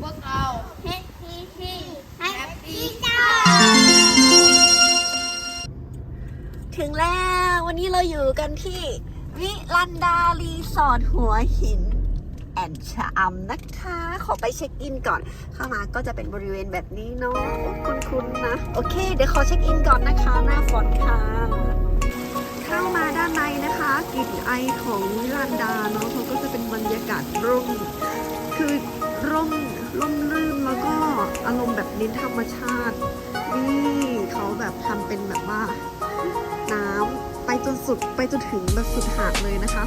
พวกเราเฮ้เฮ้เฮ้แฮปปี้จ้าถึงแล้ววันนี้เราอยู่กันที่ วิลันดารีสอร์ทหัวหิน แอนชะอำนะคะ ขอไปเช็คอินก่อน เข้ามาก็จะเป็นบริเวณแบบนี้เนาะคุ้นๆนะ โอเค เดี๋ยวขอเช็คอินก่อนนะคะ หน้าฝนค่ะ เข้ามาด้านในนะคะกลิ่นไอของวิลันดาเนาะเขาก็จะเป็นบรรยากาศร่มคือร่ม ร่มรื่นแล้วก็อารมณ์แบบเน้นธรรมชาติ นี่เขาแบบทำเป็นแบบว่า น้ำไปจนสุดไปจนถึงแบบสุดหาดเลยนะคะ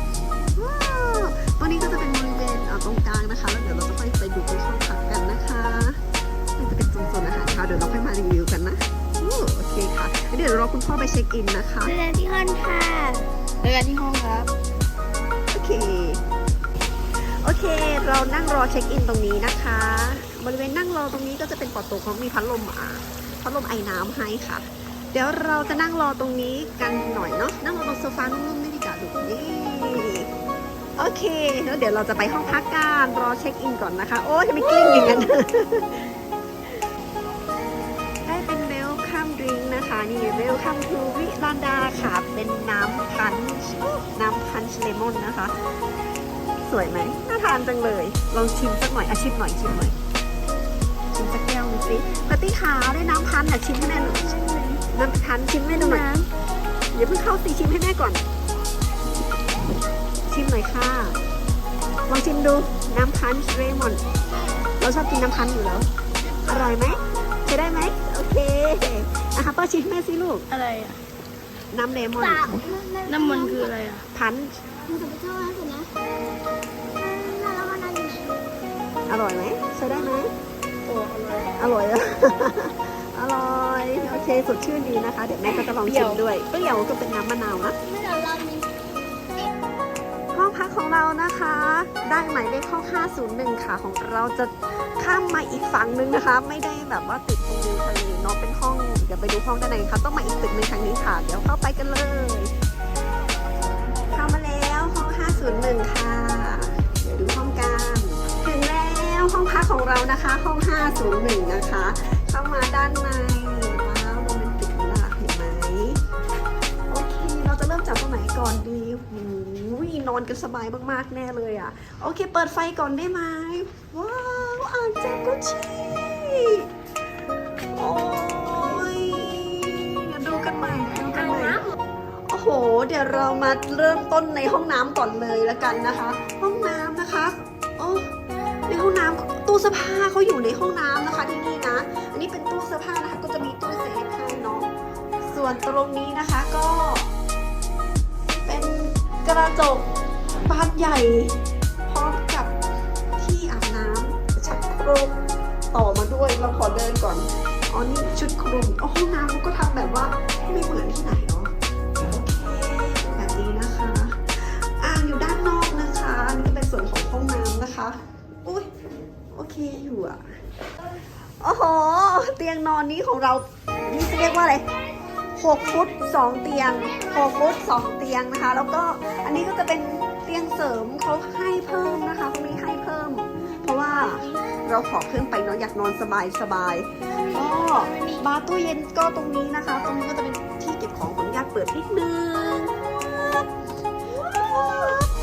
ว้าวตรงนี้ก็จะเป็นบริเวณเอ่อตรงกลางนะคะ แล้วเดี๋ยวเราจะค่อยไปดูไปห้องพักกันนะคะนี่จะเป็นโซนๆอาหารเช้าเดี๋ยวเราค่อยมารีวิวกันนะอู้โอเคค่ะเดี๋ยวรอคุณพ่อไปเช็คอินนะคะเจอที่ห้องค่ะเจอกันที่ห้องครับ โอเคโอ เค เรานั่งรอเช็คอินตรงนี้นะคะ บริเวณนั่งรอตรงนี้ก็จะเป็นปอโต๊ะเขามีพัดลมอะพัดลมไอ้น้ำให้ค่ะ เดี๋ยวเราจะนั่งรอตรงนี้กันหน่อยเนาะ นั่งรอตรงโซฟานุ่มๆนี่ดีกว่าดูนี่โอเค แล้วเดี๋ยวเราจะไปห้องพักกันรอเช็คอินก่อนนะคะ โอ้ยทำไม่กลิ้งอย่างนั้นได้เป็นเวลคัมดริงนะคะ นี่เวลคัมทูวิลานดาค่ะ เป็นน้ำพันช์น้ำพันช์เลมอนนะคะ สวยไหมน่าทานจังเลยลองชิมสักหน่อยอาชิมหน่อยชิมหน่อยชิมสักแก้วหนึงสิปาร์ตี้ขาวได้น้ำพันธุ์อะชิมให้แม่หน่อยน้ำพันธุ์ชิมให้ดูหน่อยอย่าเพิ่งเข้าสิชิมให้แม่ก่อน ชิมหน่อยค่ะลองชิมดูน้ำพันช์เลมอนเราชอบกินน้ำพันธุ์อยู่แล้วอร่อยไหมใช้ได้ไหมโอเคนะคะป้าชิมให้แม่สิลูกอะไรอะ น้ำเลมอนสามน้ำมันคืออะไรอะพันช์มันจะไปเท่าไหร่นะแล้วมันนั่นอยู่ไหนอร่อยไหมใช้ได้ไหมโอ้อร่อย อร่อยอะอร่อย โอเค สดชื่นดีนะคะ เดี๋ยวแม่ก็จะลองชิมด้วยเปรี้ยวก็เป็นน้ำมะนาวนะไม่เราเรามีห้อง พักของเรานะคะ ได้หมายเลขห้อง 501 ค่ะ ของเราจะข้ามมาอีกฝั่งนึงนะคะ ไม่ได้แบบว่าติดตรงริมทะเลเนาะเป็นห้อง เดี๋ยวไปดูห้องด้านในค่ะ ต้องมาอีกตึกหนึ่งทางนี้ค่ะ เดี๋ยวเข้าไปกันเลยเข้ามาแล้วห้อง 501 ค่ะ เดี๋ยวดูห้องกันถึงแล้วห้องพักของเรานะคะ ห้อง 501 นะคะ เข้ามาด้านในว้าวโรแมนติกมากเห็นไหมโอเค เราจะเริ่มจากตรงไหนก่อนดีหู นอนกันสบายมากๆแน่เลยอะ โอเค เปิดไฟก่อนได้ไหมว้าวอ่างจากกุชชี่โอ้ยเดี๋ยวดูกันใหม่ดูกันใหม่โอ้โห เดี๋ยวเรามาเริ่มต้นในห้องน้ำก่อนเลยละกันนะคะ ห้องน้ำนะคะโอ้ในห้องน้ำตู้เสื้อผ้าเขาอยู่ในห้องน้ำนะคะที่นี่นะ อันนี้เป็นตู้เสื้อผ้านะคะก็จะมีตู้เซฟให้เนาะส่วนตรงนี้นะคะก็เป็น กระจกบานใหญ่ พร้อมกับที่อาบน้ำชักโครกต่อมาด้วยเราขอเดินก่อนอ๋อนี่ชุดคลุมอ๋อห้องน้ำก็ทำแบบว่าไม่เหมือนที่ไหนเนาะโอเคแบบนี้นะคะอ่าอยู่ด้านนอกนะคะนี่เป็นส่วนของห้องน้ำนะคะอุ้ยโอเคอยู่อะโอ้โหเตียงนอนนี้ของเรานี่เรียกว่าอะไร 6 ฟุต 2 เตียง 6 ฟุต 2 เตียงนะคะ แล้วก็อันนี้ก็จะเป็นเตียงเสริมเขาให้เพิ่มนะคะเขามีให้เพิ่ม เพราะว่าเราขอเพิ่มไปเนาะอยากนอนสบายสบายก็บาร์ตู้เย็นก็ตรงนี้นะคะ ตรงนี้ก็จะเป็นที่เก็บของขออนุญาติเปิดนิดนึง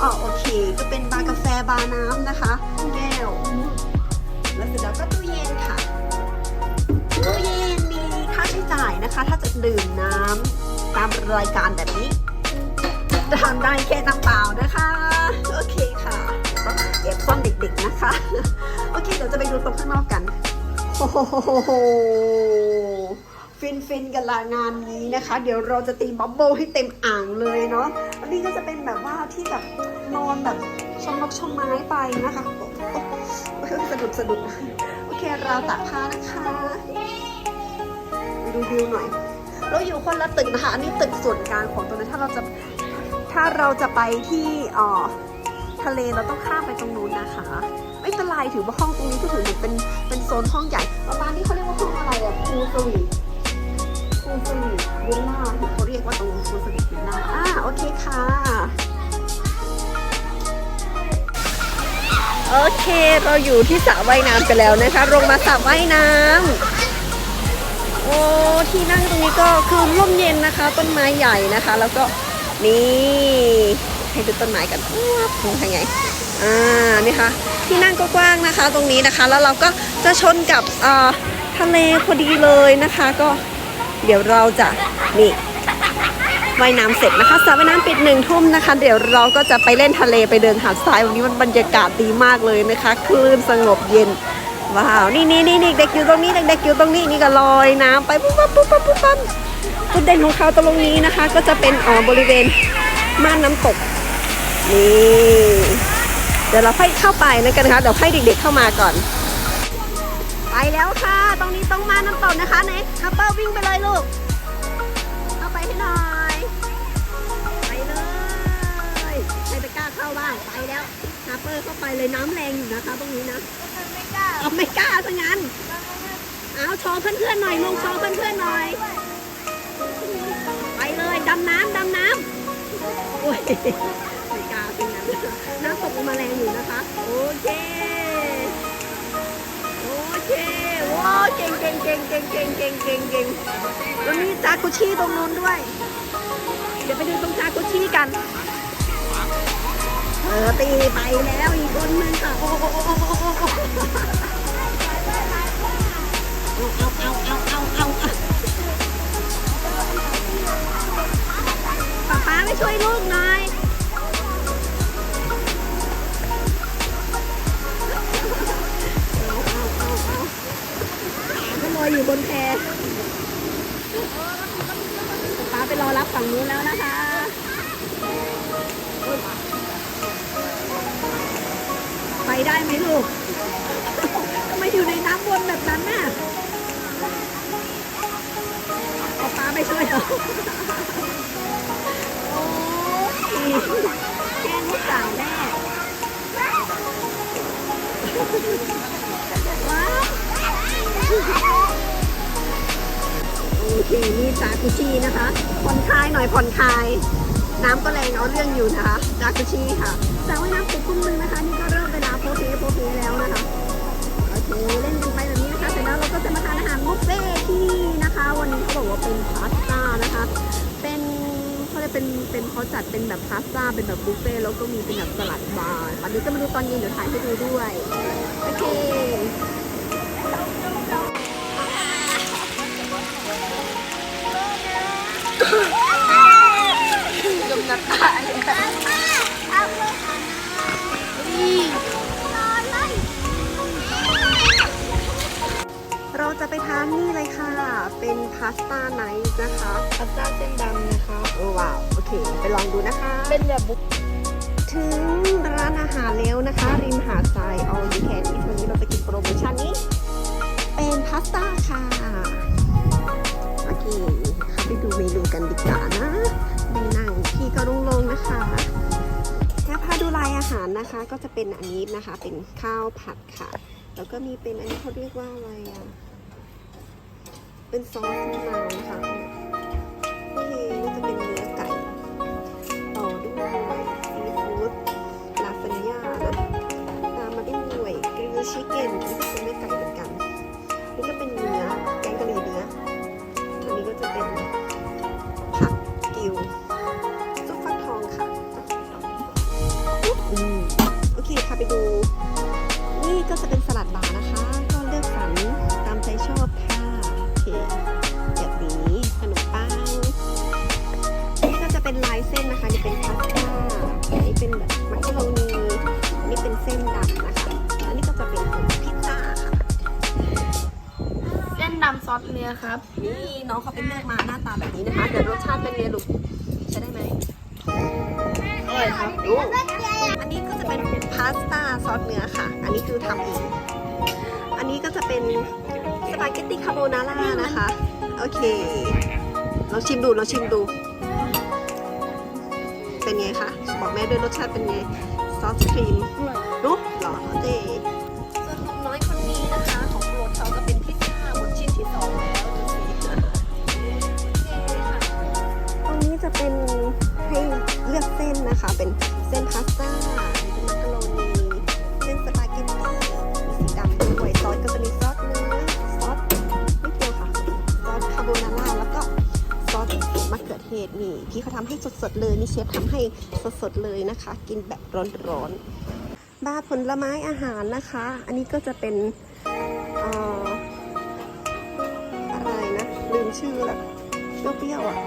อ๋อโอเค ก็เป็นบาร์กาแฟบาร์น้ำนะคะ แก้วแล้วเสร็จแล้วก็ตู้ นะคะ ถ้าจะดื่มน้ำตามรายการแบบนี้ทานได้แค่น้ำเปล่านะคะ โอเคค่ะเก็บซ่อนเด็กๆนะคะ โอเคเดี๋ยวจะไปดูตรงข้างนอกกันโอ้โหฟินฟินๆกันละงานนี้นะคะ เดี๋ยวเราจะตีบับเบิ้ลให้เต็มอ่างเลยเนาะอันนี้ก็จะเป็นแบบว่าที่แบบนอนแบบชมนกชมไม้ไปนะคะโอ้โอ้สะดุดสะดุดโอเคเราตักผ้านะคะ ดูวิวหน่อย เราอยู่คนละตึกนะคะ อันนี้ตึกส่วนกลางของตรงนั้ถ้าเราจะถ้าเราจะไปที่อ่อทะเลเราต้องข้ามไปตรงนู้นนะคะ ไม่เป็นไรถือว่าห้องตรงนี้ก็ถือเหมือนเป็นเป็นโซนห้องใหญ่ประมาณนี้เขาเรียกว่าห้องอะไรอะพูลสวีทพูลสวีทวิลล่าเขาเรียกว่าตรงพูลสวีทวิลล่าอ่าโอเคค่ะโอเค เราอยู่ที่สระว่ายน้ำกันแล้วนะคะลงมาสระว่ายน้ำ โอ้ที่นั่งตรงนี้ก็คือร่มเย็นนะคะ ต้นไม้ใหญ่นะคะ แล้วก็นี่ให้ดูต้นไม้กันว้าวเป็นยังไงอ่านี่ค่ะที่นั่งก็กว้างนะคะ ตรงนี้นะคะ แล้วเราก็จะชนกับอ่าทะเลพอดีเลยนะคะ ก็เดี๋ยวเราจะนี่ว่ายน้ำเสร็จนะคะสระว่ายน้ำปิดหนึ่งทุ่มนะคะ เดี๋ยวเราก็จะไปเล่นทะเลไปเดินหาดทรายวันนี้มันบรรยากาศดีมากเลยนะคะ คลื่นสงบเย็น ว้าวนี่นี่นี่เด็กอยู่ตรงนี้เด็กๆอยู่ตรงนี้นี่ก็ลอยน้ำไปปุ๊บปั๊บปุ๊บปั๊บปุ๊บปั๊บจุดเด่นของเขาตรงนี้นะคะ ก็จะเป็นอ๋อบริเวณม่านน้ำตกนี่เดี๋ยวเราค่อยเข้าไปนะกันนะคะเดี๋ยวให้เด็กๆเข้ามาก่อน ไปแล้วค่ะ ตรงนี้ต้องม่านน้ำตกนะคะไหนฮัปเปอร์วิ่งไปเลยลูกเข้าไปให้หน่อยไปเลยใครจะกล้าเข้าบ้างไปแล้วฮาเปอร์เข้าไปเลยน้ำแรงอยู่นะคะตรงนี้นะ เอาไม่กล้าซะงั้น เอาโชว์เพื่อนๆหน่อยลงโชว์เพื่อนๆหน่อย ไปเลยดำน้ำดำน้ำโอ้ยไม่กล้าซะงั้นน้ำตกมาแรงอยู่นะคะ โอเค โอเคว้าวเก่งเก่งเก่งเก่งเก่งเก่งเก่งเก่งแล้วมีจากุชิตรงนู้นด้วย เดี๋ยวไปดูตรงจากุชิกัน อตีไปแล้วอีกคนนึงค่ะโอ้โอ้โอ้โอ้โอ้โอ้เอาเอาเอาเอาเอาป๊าป้าไม่ช่วยลูก โอเคนี่จากุชีนะคะผ่อนคลายหน่อยผ่อนคลาย น้ำก็แรงเอาเรื่องอยู่นะคะจากุชีค่ะสระว่าน้ำปุกคุ้มหนึ่งนะคะนี่ก็เริ่มเวลาโพเพโพเพแล้วนะคะโอเคเล่นกันไปแบบนี้นะคะเสร็จแล้วเราก็จะมาทานอาหารบุฟเฟ่ต์ที่นะคะ วันนี้เขาบอกว่าเป็นพาสต้านะคะ เป็นเขาเรียกเป็นเป็นเขาจัดเป็นแบบพาสต้าเป็นแบบบุฟเฟ่ต์แล้วก็มีเป็นแบบสลัดบาร์อันนี้จะมาดูตอนเย็นเดี๋ยวถ่ายให้ดูด้วย โอเคดมน้ำตาเลยเอาเลย จะไปทานนี่เลยค่ะ เป็นพาสต้าไนท์นะคะพาสต้าเส้นดำนะคะโอ้ว้าว โอเค ไปลองดูนะคะ เป็นแบบบุฟถึงร้านอาหารแล้วนะคะ ริมหาดทราย all you can eat วันนี้เราจะกินโปรโมชั่นนี้ เป็นพาสต้าค่ะ โอเคเข้าไปดูเมนูกันดีกว่านะดูหนังพี่ก็ลงๆนะคะถ้าพาดูลายอาหารนะคะก็จะเป็นอันนี้นะคะ เป็นข้าวผัดค่ะ แล้วก็มีเป็นอันนี้เขาเรียกว่าอะไรอะ เป็นซอสมะนาวนะคะนี่ก็จะเป็นเนื้อไก่ ต่อด้วยซีฟู้ดลาซานญ่านะตามมาด้วยกริลชิคเก้นที่เป็นเนื้อไก่เหมือนกัน นี่ก็เป็นเนื้อแกงกะหรี่เนื้ออันนี้ก็จะเป็นผักกิวซุปฟักทองค่ะอืมโอเคค่ะไปดู นี่ก็จะเป็นสลัดบาร์นะคะ น้องเขาเป็นเลือกมาหน้าตาแบบนี้นะคะเดี๋ยวรสชาติเป็นไงลูกใช้ได้ไหมอร่อยครับดูอันนี้ก็จะเป็นพาสต้าซอสเนื้อค่ะ อันนี้คือทำเองอันนี้ก็จะเป็นสปาเกตตีคาโบนาร่านะคะ โอเค เราชิมดูเราชิมดู เป็นไงคะบอกแม่ด้วยรสชาติเป็นไงซอสครีมรู้หรอเจ จะเป็นให้เลือกเส้นนะคะ เป็นเส้นพาสต้ามาการโรนีเส้นสปาเกตตี้สีดำด้วยซอสก็จะมีซอสเนื้อซอสนิดเดียวค่ะซอสคาโบนาร่าแล้วก็ซอสมะเขือเทศนี่พี่เขาทำให้สดๆเลยนี่เชฟทำให้สดๆเลยนะคะ กินแบบร้อนๆบ้าผลไม้อาหารนะคะ อันนี้ก็จะเป็นอะไรนะลืมชื่อแล้วเปรี้ยวๆอะ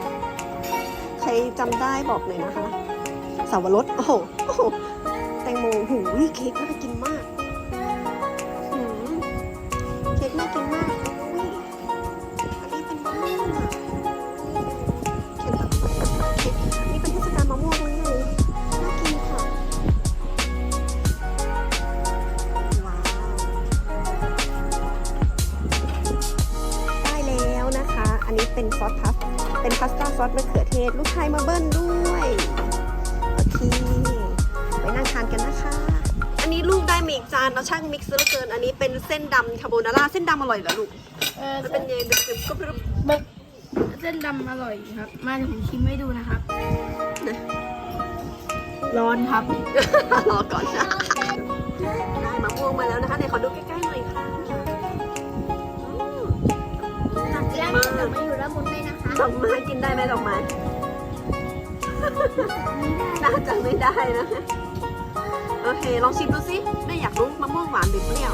รจำได้บอกหน่อยนะคะสาวรสโอ้โหแตงโมหูยเค้กน่ากินมากเค้กน่ากินมากอุ้ยอันนี้เป็นมะม่วงอะเค้กนี่เป็นเทศกาลมะม่วงเลยน่ากินค่ะว้าวได้แล้วนะคะ อันนี้เป็นซอสพัส เป็นพาสต้าซอสมะเขือเทศ ลูกชายมาเบิ้ลด้วย โอเค ไปนั่งทานกันนะคะ อันนี้ลูกได้มาอีกจานเราช่างมิกซ์เหลือเกิน อันนี้เป็นเส้นดำคาโบนาร่า เส้นดำอร่อยเหรอลูกเออมันเป็นยังไงดึบๆก็รึบแบบเส้นดำอร่อยครับ มาเดี๋ยวผมชิมให้ดูนะครับ ร้อนครับ รอก่อนนะได้มะม่วงมาแล้วนะคะไหนขอดูใกล้ๆหน่อยค่ะ ด้วยนะคะดอกไม้กินได้ไหมดอกไม้น่าจะไม่ได้นะ โอเค ลองชิมดูสิแม่อยากรู้มะม่วงหวานหรือเปรี้ยว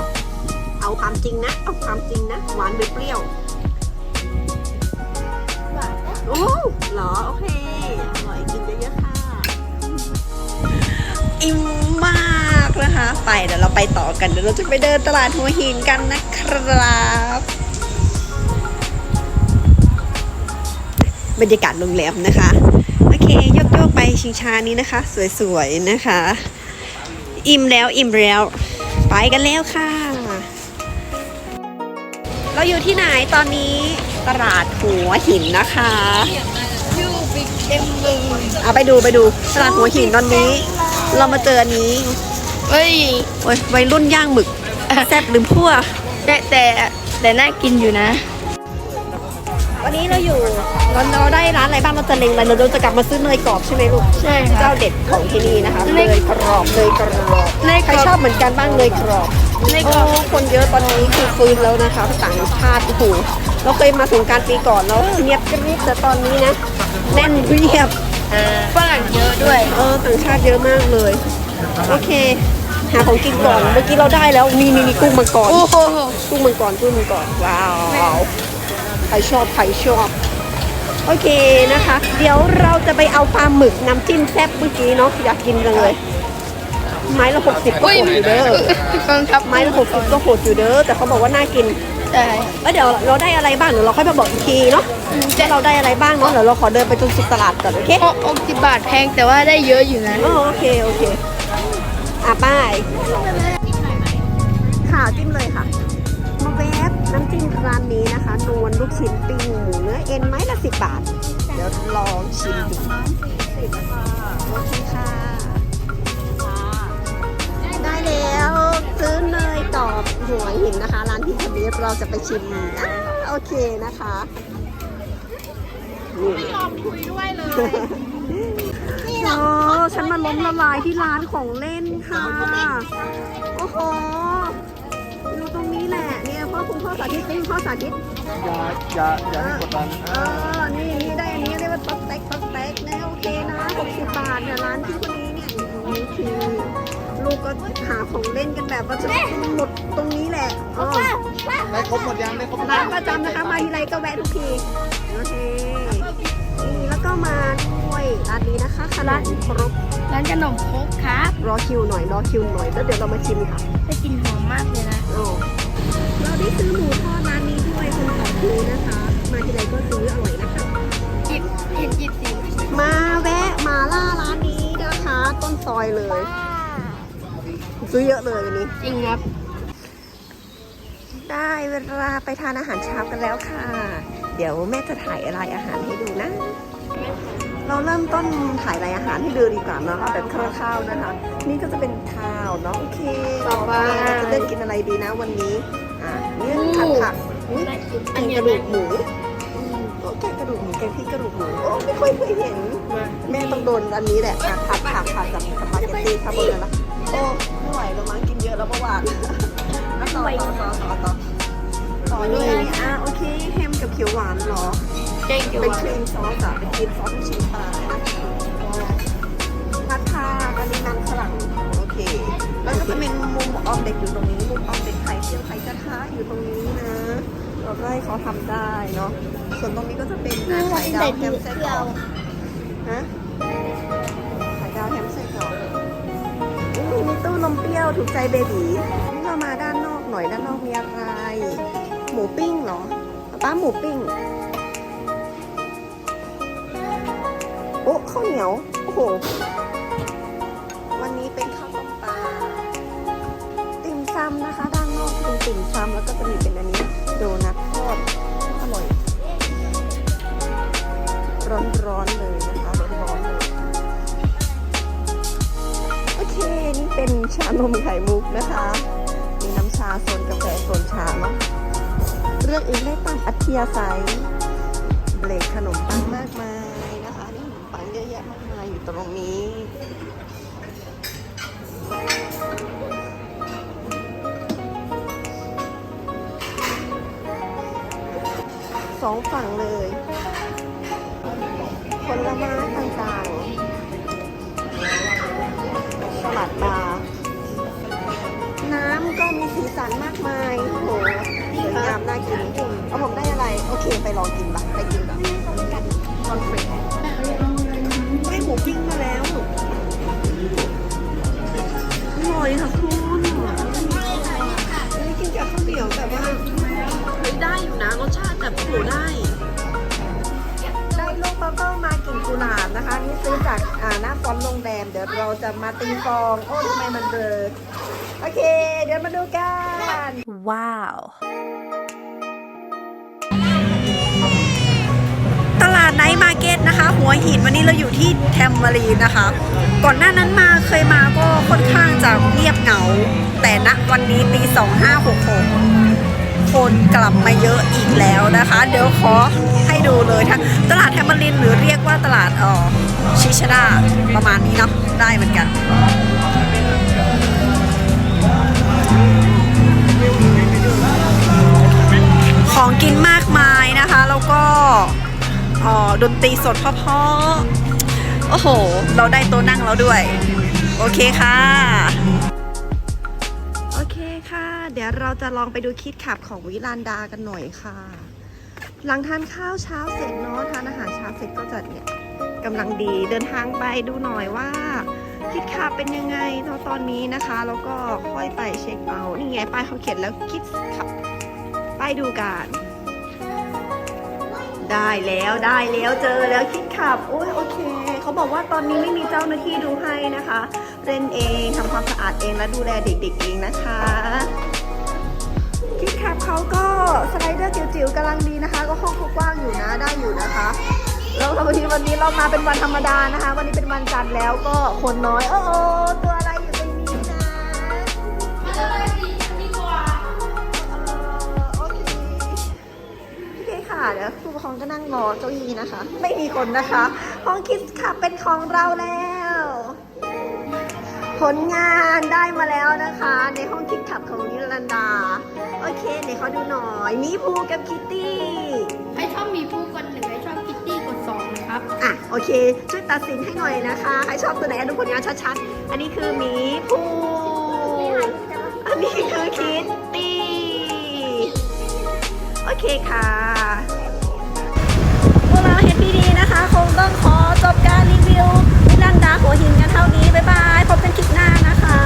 เอาความจริงนะ เอาความจริงนะ หวานหรือเปรี้ยว หวานนะโอ้เหรอ โอเค อร่อยกินเยอะๆค่ะ อิ่มมากนะคะ ไปเดี๋ยวเราไปต่อกัน เดี๋ยวเราจะไปเดินตลาดหัวหินกันนะครับ บรรยากาศโรงแรมนะคะ โอเคยกโยกๆไปชิงชานี้นะคะ สวยๆนะคะ อิ่มแล้วอิ่มแล้ว ไปกันแล้วค่ะ เราอยู่ที่ไหนตอนนี้ตลาดหัวหินนะคะยูบิกเต็มเลยเอาไปดูไปดูตลาดหัวหินตอนนี้ เรามาเจออันนี้เฮ้ยโอ้ยวัยรุ่นย่างหมึกแซ่บลืมพั่วแต่แต่แต่น่ากินอยู่นะ วันนี้เราอยู่ เราเราได้ร้านอะไรบ้างเราจะเล็งอะไรเราจะกลับมาซื้อเนยกรอบใช่ไหมลูกใช่ครัเจ้าบเด็ดของที่นี่นะคะเนเนยยกรอบเนยกรอบเนยกรอบ ใครชอบเหมือนกันบ้างเนยกรอบเนยกรอบโคนเยอะตอนนี้คือฟื้นแล้วนะคะต่างชาติโอ้โหเราเคยมาสงกรารปีก่อนแล้วเงียบกริบแต่ตอนนี้นะแน่นเรียบฝรั่งเยอะด้วย เออต่างชาติเยอะมากเลย โอเค หาของกินก่อนเมื่อกี้เราได้แล้วนี่นี่นี่กุ้งมังกรโอ้โหกุ้งมังกรกุ้งมังกรว้าวใครชอบใครชอบ โอเคนะคะ เดี๋ยวเราจะไปเอาปลาหมึกน้ำจิ้มแซ่บเมื่อกี้เนาะอยากกินจังเลย ไม้ละหกสิบก็อุ้ยโหดอยู่เด้อ กองทัพไม้ละหกสิบก็โหดอยู่เด้อ แต่เขาบอกว่าน่ากิน ใช่แล้วเดี๋ยวเราได้อะไรบ้างเดี๋ยวเราค่อยมาบอกอีกทีเนาะอืมว่าเราได้อะไรบ้างเนาะเดี๋ยวเราขอเดินไปจนสุดตลาดก่อนโอเคเพราะอกสิบบาทแพงแต่ว่าได้เยอะอยู่นะ อ๋อโอเคโอเค อะป้ายค่ะ นี้นะคะนวลลูกชิ้นปิ้งหมูเนื้อเอ็นไม้ละสิบบาท เดี๋ยวลองชิมดูโอเคค่ะ ได้แล้วซื้อเนยกรอบหัวหินนะคะ ร้านที่ทบีเราจะไปชิมอ่าโอเคนะคะนี่ยอมคุยด้วยเลยโอ้ฉันมาล้มละลายที่ร้านของเล่นค่ะ โอ้โห อยู่ตรงนี้แหละ เนี่ยพ่อคุณพ่อสาธิตนี่คุณพ่อสาธิต อย่าอย่าอย่าให้กดดันเออ นี่นี่ได้อันนี้เรียกว่าต๊อกเต็กต๊อกเต็กนะโอเคนะ60บาทเนี่ยร้านที่คนนี้เนี่ยนี่คือลูกก็หาของเล่นกันแบบว่าจะหมดตรงนี้แหละอ๋อได้ครบหมดยังได้ครบหมดร้านประจำนะคะ มาทีไรก็แวะทุกทีโอเคนี่แล้วก็มาด้วยร้านนี้นะคะคณะครบร้านขนมครกครับรอคิวหน่อยรอคิวหน่อยแล้วเดี๋ยวเรามาชิมค่ะได้กลินหอมมากเลยนะโอ้เราได้ซื้อหมูทอดร้าน คนขอซื้อนะคะ มาทีไรก็ซื้ออร่อยนะคะจิบเห็นจิบสิมาแวะมาล่าร้านนี้นะคะ ต้นซอยเลย ซื้อเยอะเลยวันนี้ จริงครับ ได้เวลาไปทานอาหารเช้ากันแล้วค่ะ เดี๋ยวแม่จะถ่ายรายอาหารให้ดูนะ เราเริ่มต้นถ่ายรายอาหารให้ดูดีกว่าเนาะแบบคร่าวๆนะคะ นี่ก็จะเป็นข้าวเนาะโอเคต่อไปเราจะเลือกกินอะไรดีนะวันนี้ อ่าเนี่ยผัดผัก อุ๊ยอันแกนี้งกระดูกหมูโอ้แกงกระดูกหมูแกงพริกกระดูกหมูโอ้ไม่ค่อยเคยเห็น แม่ต้องโดนอันนี้แหละผัดผัดผักผัดกับสปาเกตตี้คาโบนาร่าโอ้ไม่ไหวแล้วมั้งกินเยอะแล้วเมื่อวานแล้วต่อต่อต่อต่อต่อต่อนี่อะโอเคแฮมกับเขียวหวานเหรอเก่งอยู่เป็นอะครีมซอสอะเป็นครีมซอสลูกชิ้นปลาพัดพากันนี้มันฝรั่ง โอเคแล้วก็จะเป็นมุมออมเด็กอยู่ตรงนี้ มุมออมเด็กไข่เจียวไข่กระทะอยู่ตรงนี้นะ เราก็ให้เขาทำได้เนาะ ส่วนตรงนี้ก็จะเป็นไข่ดาวแฮมไส้กรอกฮะไข่ดาวแฮมไส้กรอกอู้มีตู้นมเปรี้ยวถูกใจเบบีนี่เรามาด้านนอกหน่อยด้านนอกมีอะไร หมูปิ้งเหรอป้าหมูปิ้งโอ้ข้าวเหนียว โอ้โห ติ่มซำแล้วก็จะมีเป็นอันนี้โดนัททอดอร่อย ร้อนๆเลยนะคะร้อนๆเลยโอเคนี่เป็นชานมไข่มุกนะคะ มีน้ำชาโซนกาแฟโซนชาเนาะเรื่องอื่นได้ตามอัธยาศัยเบรกขนมปังมากมายนะคะนี่ขนมปังเยอะแยะมากมายอยู่ตรงนี้ สองฝั่งเลย ผลไม้ต่างๆสลัดบาร์น้ำก็มีสีสันมากมายโอ้โหสวยงามน่ากินเอาผมได้อะไร โอเค ไปลองกินปะไปกินก่อนคอนเฟรนได้หมูปิ้งมาแล้วอร่อยค่ะคุณนี่กินกับข้าวเหนียวแต่ว่าเฮ้ยได้อยู่นะรสชาติ แบบโอ้โหได้ ได้ลูกบับเบิ้ลมากินกุหลาบนะคะนี่ซื้อจากอ่าหน้าฟอนต์โรงแรมเดี๋ยวเราจะมาตีฟองโอ้ทำไมมันเบลอโอเค เดี๋ยวมาดูกัน ว้าว ตลาดไนท์มาร์เก็ตนะคะ หัวหินวันนี้เราอยู่ที่แทมมารีนนะคะ ก่อนหน้านั้นมาเคยมาก็ค่อนข้างจะเงียบเหงา แต่ณวันนี้ปี 2566 คนกลับมาเยอะอีกแล้วนะคะ เดี๋ยวขอให้ดูเลยทั้งตลาดแทมมารีนหรือเรียกว่าตลาดออชิชดาประมาณนี้เนาะได้เหมือนกันของกินมากมายนะคะ แล้วก็อ่อดนตรีสดเพราะๆโอ้โห เราได้โต๊ะนั่งแล้วด้วย โอเคค่ะ เดี๋ยวเราจะลองไปดูคิดขับของวิลานดากันหน่อยค่ะ หลังทานข้าวเช้าเสร็จเนาะทานอาหารเช้าเสร็จก็จะเนี่ยกำลังดีเดินทางไปดูหน่อยว่าคิดขับเป็นยังไงตอนตอนนี้นะคะ แล้วก็ค่อยไปเช็คเอาท์นี่ไงป้ายเขาเขียนแล้วคิดขับไปดูกันได้แล้วได้แล้วเจอแล้วคิดขับโอ้ยโอเค เขาบอกว่าตอนนี้ไม่มีเจ้าหน้าที่ดูให้นะคะ เล่นเองทำความสะอาดเองและดูแลเด็กๆเองนะคะ เขาก็สไลเดอร์จิ๋วๆกำลังดีนะคะ ก็ห้องเขากว้างอยู่นะได้อยู่นะคะแล้ววันนี้วันนี้เรามาเป็นวันธรรมดานะคะ วันนี้เป็นวันจันทร์แล้วก็คนน้อยโอ้โอตัวอะไรอยู่ตรงนี้นะเอ่อโอเคโอเคค่ะเดี๋ยวผู้ปกครองก็นั่งรอเก้าอี้นะคะ ไม่มีคนนะคะ ห้องคิดขับเป็นของเราแล้ว ผลงานได้มาแล้วนะคะ ในห้องคิดขับของนิรันดา โอเคไหนเขาดูหน่อยมีพูกับคิตตี้ ใครชอบมีผู้กดหนึ่งใครชอบคิตตี้กดสองนะครับ อะโอเค ช่วยตัดสินให้หน่อยนะคะ ใครชอบตัวไหนดูผลงานชัดๆ อันนี้คือมีพูอันนี้คือคิตตี้ โอเคค่ะพวกเราเห็นพี่ดีนะคะ คงต้องขอจบการรีวิววิลลันดาหัวหินกันเท่านี้ บ๊ายบาย พบกันคลิปหน้านะคะ